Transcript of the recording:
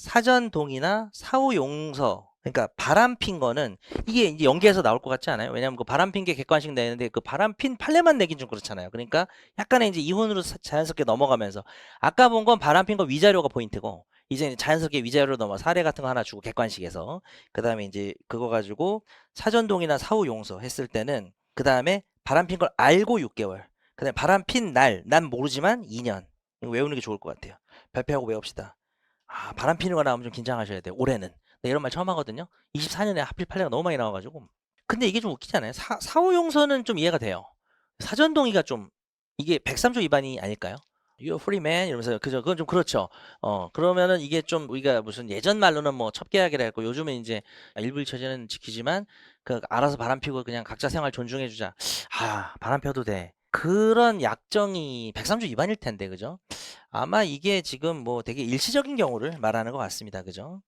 사전 동의나 사후 용서 그러니까 바람 핀 거는 이게 이제 연기해서 나올 것 같지 않아요? 왜냐하면 그 바람 핀 게 객관식 내는데 그 바람 핀 판례만 내긴 좀 그렇잖아요. 그러니까 약간의 이제 이혼으로 사- 자연스럽게 넘어가면서 아까 본 건 바람 핀 거 위자료가 포인트고 이제 자연스럽게 위자료로 넘어 사례 같은 거 하나 주고 객관식에서 그 다음에 이제 그거 가지고 사전 동의나 사후 용서 했을 때는 그 다음에 바람 핀 걸 알고 6개월 그 다음에 바람 핀 날 난 모르지만 2년 이거 외우는 게 좋을 것 같아요. 발표하고 외웁시다. 아 바람 피는 거 나오면 좀 긴장하셔야 돼요. 올해는. 네, 이런 말 처음 하거든요. 24년에 하필 판례가 너무 많이 나와가지고. 근데 이게 좀 웃기지 않아요? 사, 사후 용서는 좀 이해가 돼요. 사전 동의가 좀 이게 103조 위반이 아닐까요? You're free man 이러면서 그죠? 그건 좀 그렇죠. 어 그러면은 이게 좀 우리가 무슨 예전 말로는 뭐 첩계약이라 했고 요즘은 이제 일부 일처제는 지키지만 그 알아서 바람 피고 그냥 각자 생활 존중해주자. 아 바람 펴도 돼. 그런 약정이 103조 위반일 텐데 그죠? 아마 이게 지금 뭐 되게 일시적인 경우를 말하는 것 같습니다. 그죠?